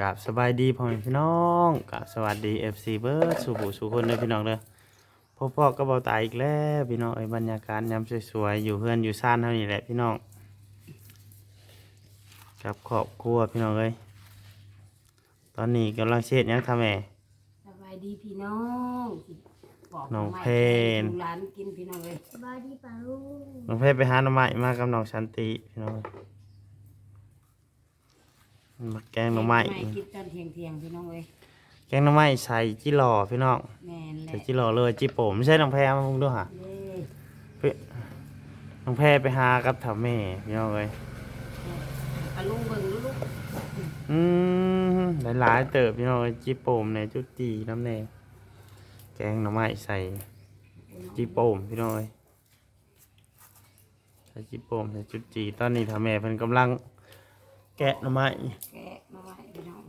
กับสบายดีพ่อแม่พี่น้องกับสวัสดี FC เบิร์ดสู่ผู้สู่คนเลยพี่น้องเด้อพ่อพ่อก็เบาตายอีกแล้วพี่น้องเอ้ยบรรยากาศยามสวยๆอยู่เพื่อนอยู่ซ่านเท่านี้แหละพี่น้องกับครอบครัวพี่น้องเอ้ยตอนนี้กำลังเช็ดหยังทำแม่สบายดีพี่น้องบอกน้องไม่เพนดูร้านกินพี่น้องเลยสบายดีป่าลุงน้องเพชรไปหาหน่อไม้มากับน้องชันติพี่น้อง มาแกงหน่อไม้กินตอนเที่ยงเที่ยงๆพี่น้องเลยแกงหน่อไม้ใส่จิหล่อพี่น้องแม่นแหใส่ละจิหล่อเลยจิโป่มไม่ใช่น้องแพรมาพุงด้วยฮะเด้น้องแพรไปหากับถาแม่พี่น้องเลยปลาลุงเบิ่งลูกอืมหลายๆเติบพี่น้องเอ้ยจิโป่มในจุดจีน้ำแดงแกงหน่อไม้ใส่จิโป่มพี่น้องเอ้ยใส่จิโป่มใส่จุดจีตอนนี้ถาแม่เพิ่นกำลัง แกะหน่อไม้แกะมาไว้พี่น้อง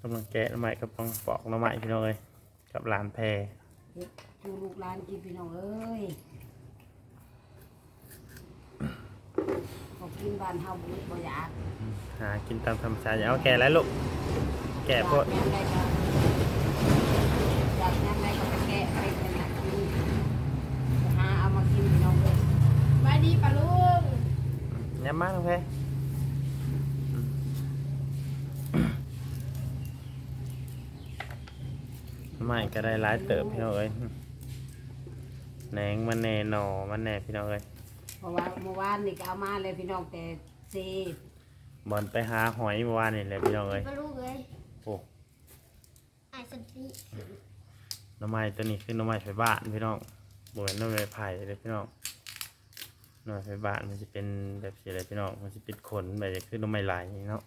กำลังแกะหน่อไม้กับปังปอกหน่อไม้พี่น้องเอ้ยกับหลานแพรเฮ็ดดูลูกร้านกินพี่น้องเอ้ยขอกินบ้านเฮาบ่บ่อยากหากินตามธรรมชาติอย่าเอาแกะแล้วลูกแกะโพดอยากได้ก็อยากยังไงก็ไปแกะไปเป็นหลักกินไปหาเอามากินพี่น้องเลยสบายดีป่าลุง ย้ำมาน้องแพรไม่ก็ได้หลายเติบพี่น้องเอ้ยแหนงมันแน่หนอมันแน่พี่น้องเอ้ยเพราะว่าเมื่อวานนี่ก็เอามาเลยพี่น้องแต่เซบอลไปหาหอยเมื่อวานนี่แหละพี่น้องเอ้ยป่าลุงเอ้ยโอ้ไอ้สติหน้ำไม้ตัวนี้คือหน้ำไม้ไฟบ้านพี่น้องบนน้ำไม้ไผ่เลยพี่น้อง หน้ำไม้ไฟบ้านมันจะเป็นแบบสีอะไรพี่น้องมันจะเป็นขนแบบนี้คือหน้ำไม้ไหลเนาะ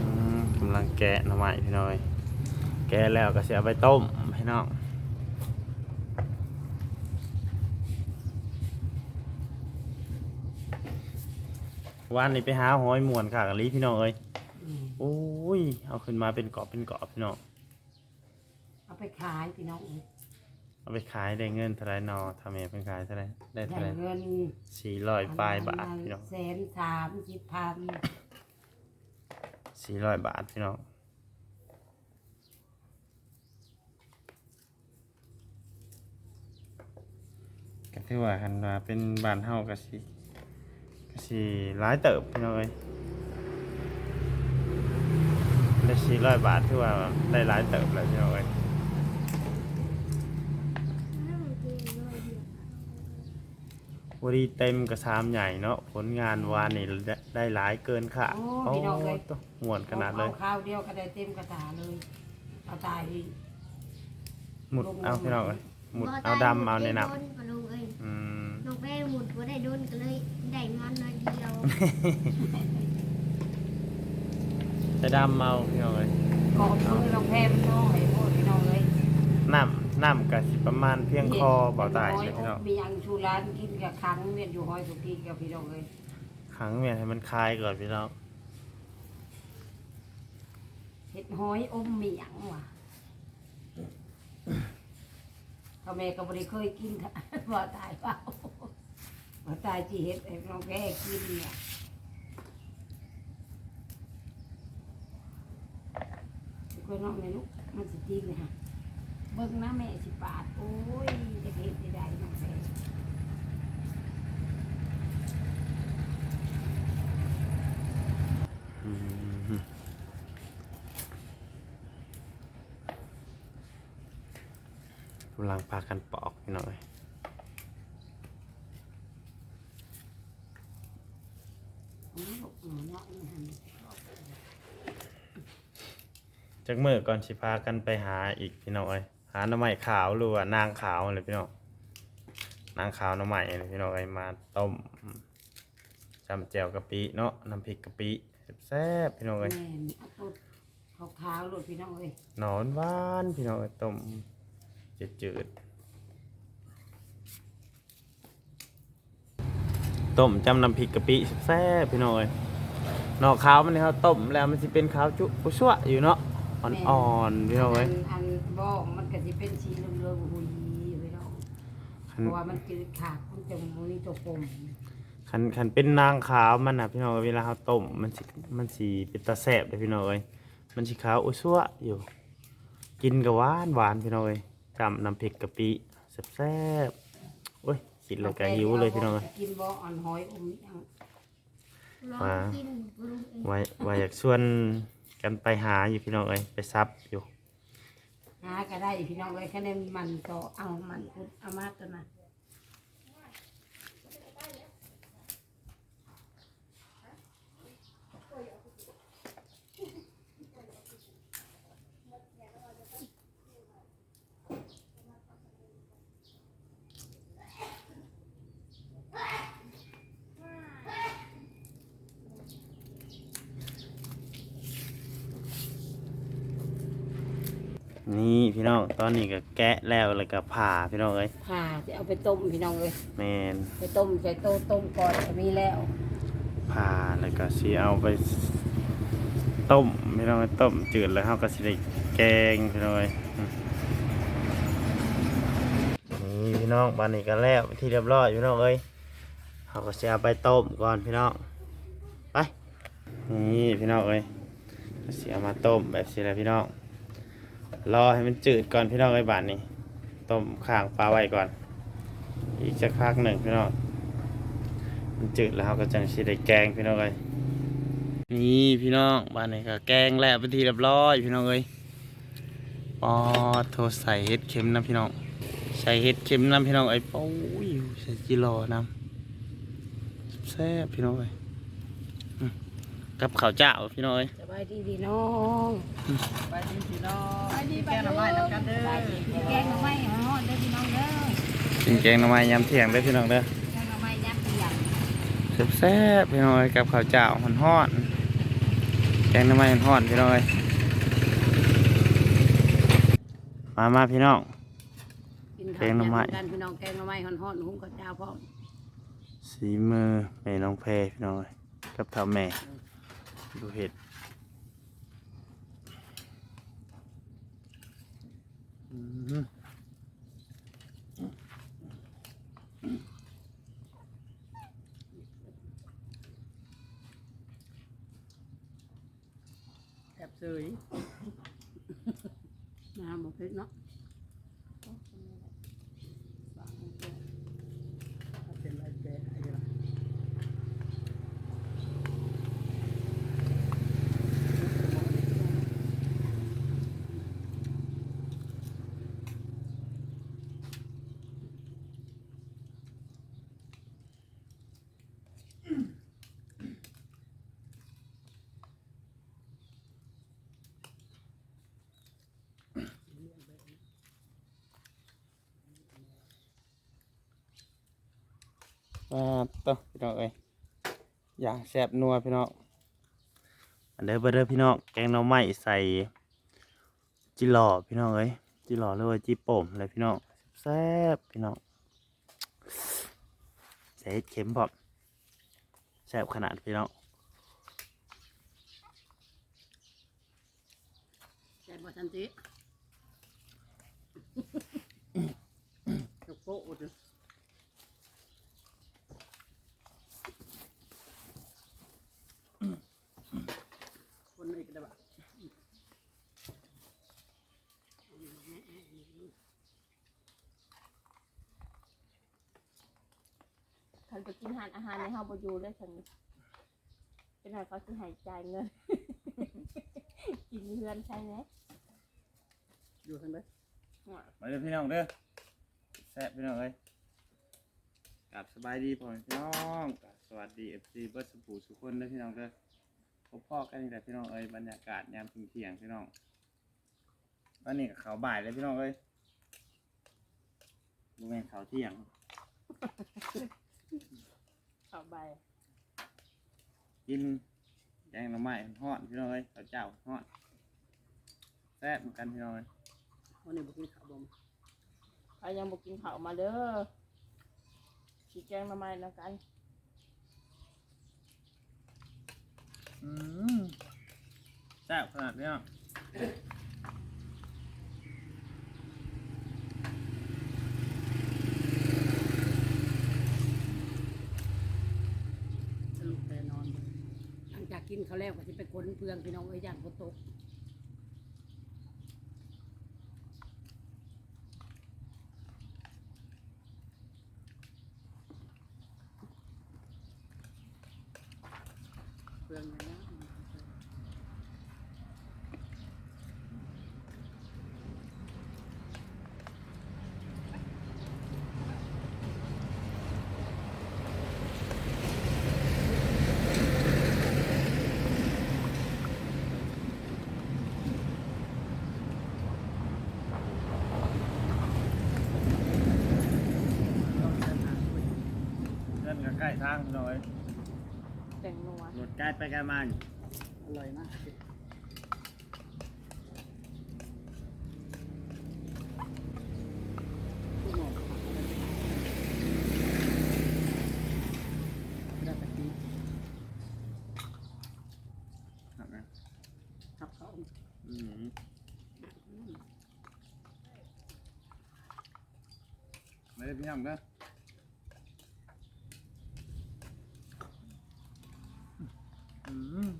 อืมกำลังแกะหน้ำไม้พี่น้องเอ้ยแกะแล้วก็เสียไปต้มพี่น้องวันนี้ไปหาหอยหมวนค่ะกับลีพี่น้องเอ้ยอืมโอ้ย เอาขึ้นมาเป็นกรอบเป็นกรอบพี่น้อง เอาไปขายพี่น้องเอาไปขายได้เงินเท่าไรนอทำเองเป็นขายเท่าไรได้ได้เท่าไรเงินสี่ร้อยปลายบาทพี่น้องแสนสามสิบพันสี่ร้อยบาทพี่น้องก็ถือว่าหันมาเป็นบ้านเฮาก็สิก็สิหลายเติบพี่น้องเอ้ยได้สี่ร้อยบาทถือว่าได้หลายเติบแล้วพี่น้องเอ้ย วรีเต็มกระซามใหญ่เนาะผลงานวานนี่ได้ได้หลายเกินค่ะโอ้พี่น้องเลยตัวม่วนขนาดเลยอข้าวเดียวก็ได้เต็มกระถาเลยเอาตายดิหมุดเอาพี่น้องเอ้ยหมุดเอาดำเอาในน้ป่าลุงเอ้ยำอืมน้องแม่หมุดว่าได้โดนก็เลย ได้งอนน้อยเดียวจะดำเอาพี่น้องเอ้ยขอบคุณน้องแพรพี่น้องให้พวกพี่น้องเลยน้ำ น้ำกะสิประมาณเพียงคอเบาตายเลเลยพี่น้องมีอังชูร้านกินกับครั้งเวียนอยู่ห้อยสุกี้กับพี่น้องเลยขังเมียให้มันคลายก่อนพี่น้องเห็ดห้อยอมเมียงว่ะพ่อแม่ก็บริเคยกินค่ะว่าตายเปล่าว่าตายจีเห็ดให้น้องแพรกินเนี่ยก็น้องในลูกมันสิจริงเลยฮะ เบิ่งนะแม่สิปาดโอ้ยจะเห็ดจะได้น้องแพรอืมกำลังพากันปอกพี่น้องเอ้ยอืมลูกหนูเนาะนี่หั่นจากเมื่อก่อนสิพากันไปหาอีกพี่น้องเอ้ยหาหน่อไม้ขาวหรือว่านางขาวอะไรพี่น้องนางขาวหน่อไม้อะไรพี่น้องเอ้ยมาต้มจำแจ่วกะปิเนาะน้ำพริกกะปิแซ่บๆพี่น้องเอ้ยแม่นเอาต้นขาวๆลูกพี่น้องเอ้ยหนอนหวานพี่น้องเอ้ยต้มจืดๆต้มจำน้ำพริกกะปิแซ่บๆพี่น้องเอ้ยนอกขาวมันนี่เขาต้มแล้วมันจะเป็นขาวจุกุชั่วอยู่เนาะ อ่อนๆพี่น้องเอ้ยอันอันบอกมันก็สิเป็นสีเหลืองๆหุยพี่น้องใครเพราะว่ามันจืดขาดมันจะมีตัวกลมคันคันเป็นนางขาวมันน่ะพี่น้องเวลาเราต้มมันสิมันสิเป็นตาแซ่บเลยพี่น้องเอ้ยมันสิขาวอุ้ยซัวอยู่ กินกับหวานหวานพี่น้องเอ้ยจำน้ำพริกกะปิแซ่บๆโอ้ยกินแล้วก็หิวเลยพี่น้องเอ้ยกินบ่อ่อนหอยอมยังลองมากินบรูเองไว้ไว้อยากชวน กันไปหาอยู่พี่น้องเอ้ยไปซับอยู่ หาก็ได้พี่น้องเลยแค่นั้นมันต่อเอามันอุดเอามาตัวนั้น นี่ พี่น้อง ตอนนี้ก็แกะแล้วแล้วก็ผ่าพี่น้องเอ้ยผ่าจะเอาไปต้มพี่น้องเลยแมนไปต้มใส่โต๊ะต้มก่อนก็มีแล้วผ่าแล้วก็สิเอาไป ต้มพี่น้องเอ้ยต้มจืดแล้วเฮาก็สิได้แกงพี่น้องเอ้ยอืมนี่พี่น้องบานนี้ก็แล้วเป็นที่เรียบร้อยพี่น้องเอ้ยเฮาก็สิเอาไปต้มก่อนพี่น้องไปนี่พี่น้องเอ้ยก็สิเอามาต้มแบบสิแหละพี่น้อง รอให้มันจืดก่อนพี่น้องเอ้ยบานนี้ต้มข้างปลาไว้ก่อน อีกสักพักหนึ่งพี่น้องมันจืดแล้วเราก็จังสิได้แกงพี่น้องเอ้ยนี่พี่น้องบ้านนี้ก็แกงแล้วเป็นที่เรียบร้อยพี่น้องเอ้ยปอโทรใส่เห็ดเข็มนะพี่น้องใส่เห็ดเข็มน้ำพี่น้องเอ้ยโอ้ยใส่จิโร่น้ำแซ่บพี่น้องเอ้ย กับข้าวเจ้าพี่น้องเอ้ยสบายดีพี่น้องไปดีพี่น้องกินแกงหน่อไม้แล้วกันเด้อแกงหน่อไม้ฮอดเด้อพี่น้องเด้อกินแกงหน่อไม้ยำเที่ยงได้อพี่น้องเด้อแกงหน่อไม้ย่ำเปียกแซ่บๆพี่น้องเอ้ยกับข้าวเจ้าหอนฮอนๆแกงหน่อไม้หอนๆพี่น้องเอ้ยมามาพี่น้องกินแกงหน่อไม้กันพี่น้องแกงหน่อไม้ฮอนๆหุ้มกับเจ้าพร้อมสีมือแม่น้องแพรพี่น้องเอ้ยกับเท่าแม่ ดูเห็ดอื้อหือแอบเสย น้ำบ่เผ็ดเนาะ เป็นไรแกงไอ้เด้อ มาต่อพี่น้องเอ้ยอย่างแซ่บนัวพี่น้องอันเด้อเบอร์เด้อพี่น้องแกงหน่อไม้ใส่จิหล่อพี่น้องเอ้ยจิหล่อหรือว่าจิโป่มอะไรพี่น้องแซ่บพี่น้องใส่เห็ดเข็มพร้อมแซ่บขนาดพี่น้องแซ่บบ่ทันติยกโป๊ะเด้อคนนี้ก็ได้บ่ ฉันไปกินอาหารอาหารในห้องบอยู่เลยฉันเป็นหน่อยเขาจะหายใจายเงิน กินเพื่อนใช่ไหมอยู่ทางใดมาเด้อพี่น้องเด้อแซ่บพี่น้องเอ้ยกลับสบายดีพ่อแม่พี่น้องกลับสวัสดีเอฟซีเบิร์ดสปูสุกคนเด้อพี่น้องเด้อพบพ่อกันนี่แหละพี่น้องเอ้ยบรรยากาศยามเที่ยงๆพี่น้องวันนี้กับเขาวบ่ายเลยพี่น้องเอ้ยดูแม่นเขาวเที่ยง เอาใบกินแกงหน่อไม้ทอดพี่น้องเอ้ยข้าวเจ้าทอดแซ่บเหมือนกันพี่น้องเอ้ยวันนี้บ่กินข้าวบ่มเขายังบอกกินข้าวมาเด้อชี้แจงมาใหม่แล้วกันอืมแซ่บขนาดนี้อะกินเขาว แล้วก็สิไปขนเพื่องพี่น้องไอ้ยย่างฝนตกเพื่องนะ เพื่อนก็ใกล้ ทางพี่น้องเอ้ยแต่งนัวรถใกล้ไปใกล้มาอยู่อร่อยมากผู้หมอเราตะกี้ครับนะขับเขาอืมไม่ได้พี่น้องเด้ออืม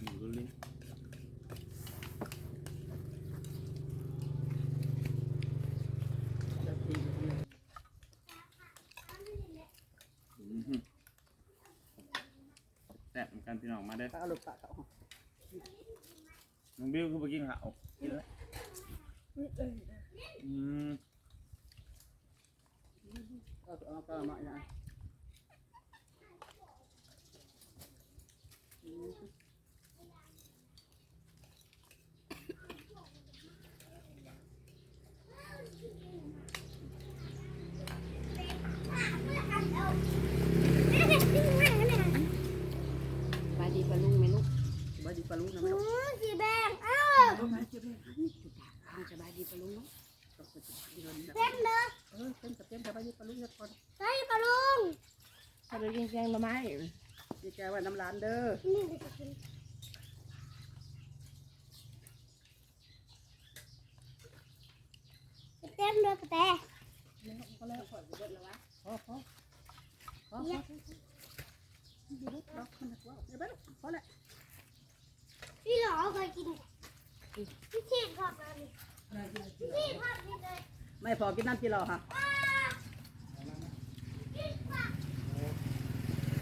หมู ลิ้นตะกี้เลยแซ่บเหมือนกันพี่น้องมาเด้อถ้าเอาลูกปลาเขาน้องบิวคือไปกินข้าวกินเลยอืมก็เอาปลามาอย่าง บายดีปลาลุงไหมลูก บาดีปลาลูกนะแม่ สีแดงเอ้า ลูกนะจุดเลยจุดปากทางสบายดีปลาลุงเนาะ เต็มเลย เออเต็มกับเต็มกับบาดีปลาลูกเนี่ยก่อน ใส่ปลาลุง ถ้าไปกิน แกงหน่อไม้ดีแกไว้น้ำร้านเด้อนี่เดี๋ยวจะกินเต็มเลยแต่พอแล้วพอพอพอพอพอพอพอแล้วพี่หลอเคยกินพี่เชีดผักเลยพี่ผักนี่เลยไม่พอกินน้ำจีรอฮะ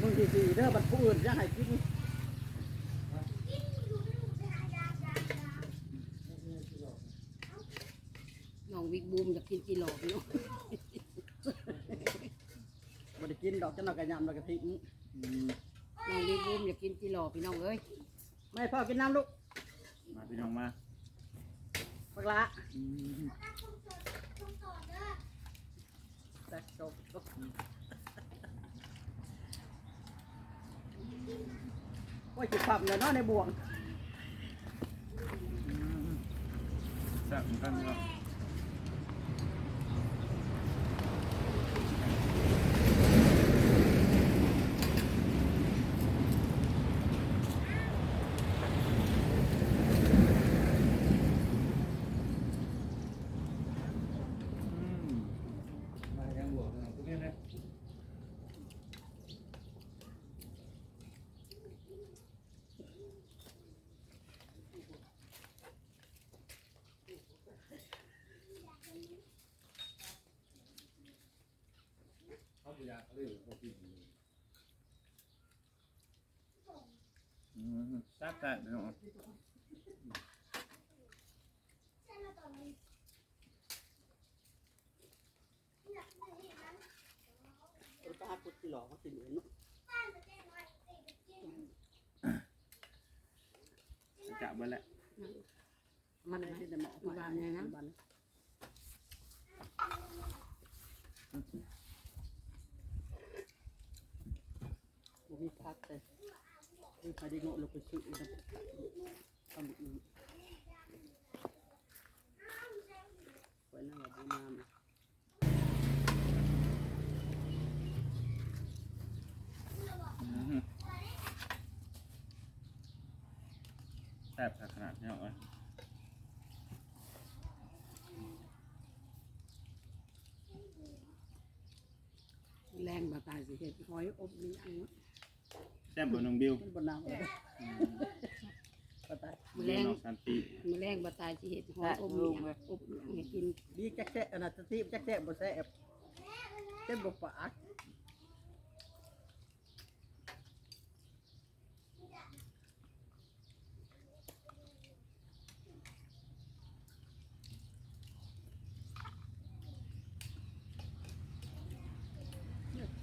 มึงดีๆเด้อบัดผู้อื่นจะให้กินน้องวิกบูมอยากกินจีหลอกเนาะบัดกินดอกจะนอกกระยำดอกกระทิ้งอืมน้องวิกบูมอยากกินจีหลอกพี่น้องเอ้ยไม่พอกินน้ำลูกมาพี่น้องมาบักละอืมแต่จบ โอ้ยจิตผับเลยเนาะในบ่วง แซ่บเหมือนกันเนาะอืมมายังบวกนะพวกนี้นะ อืมแซ่บแต่พี่น้องปลาปุดที่หลอกเขาสิเหลือเนาะจะเบิ่แล้วมันไม่ได้เหมาะบ้านเนี่ยนะบ้านบ่มีพักเลยมีใครได้โง่ลงไปซื้อนะ ทำอีกไว้นั่งบน้ำแซ่บขนาดพี่น้องเอ้ยแรงบ่ตายสิเฮ็ดหอยอบนี่อันนี้แซ่บบ่น้องบิวมันบ่นาวเลยบ่ตายมื้อแรงน้องสันติมื้อแรงบ่ตายสิเฮ็ดหอยอบนี่อบให้กินดีจักแจ๊ะอันนั้นสติจักแจ๊ะบ่แซ่บเจ็บบ่ปาก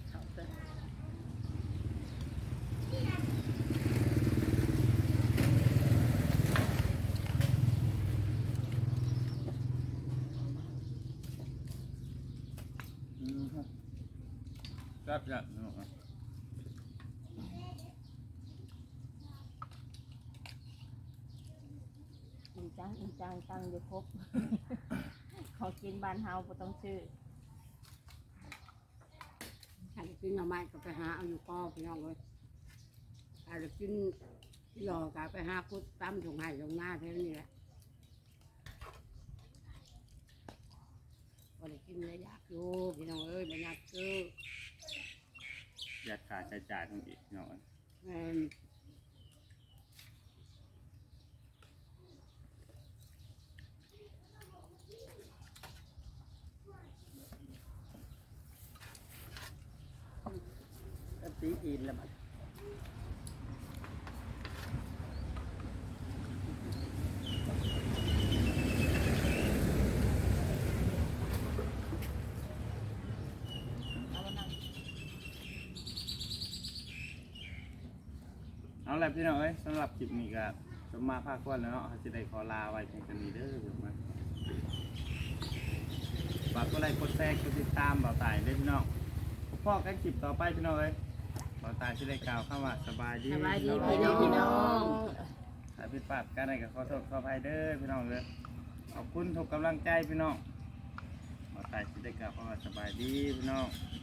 เข้าแต่ อืมครับ แซ่บจัดพี่น้องเอ้ยจริงจังจริงจังตังอยู่ครบ ขอกินบ้านเฮาบ่ต้องซื้อถ้าจะกินหน่อไม้ก็ไปหาเอาอยู่กอพี่น้องเอ้ยถ้าจะกินหล่อก็ไปหาคุดตำถงไห้ถงหน้าเท่านี้แหละบ่ได้กินเลยอยากอยู่พี่น้องเอ้ยบ่อยากซื้อ ยากขาดใช้จ่ายทั้งอีกพี่น้อยแม่น สติอินแล้วบัด เอามานั่ง เอาละพี่น้องเอ้ยสำหรับคลิปนี้ก็สมมาภาคก่อนแล้วเนาะเขาจะได้ขอลาไว้เพียงเท่านี้เด้อเดี๋ยวมาฝากกดไลค์กดแชร์กดติดตามเบาตายเด้อพี่น้องพ่อกันคลิปต่อไปพี่น้องเอ้ยเบาตายจะได้กล่าวคำว่าสบายดีสบายดีพี่พี่น้น้อองงถ้าผิดพลาดกันอะไรก็ขอโทษขออภัยเด้อพี่น้องเด้อขอบคุณทุกกำลังใจพี่น้องเบาตายจะได้กล่าวคำว่าสบายดีพี่น้องส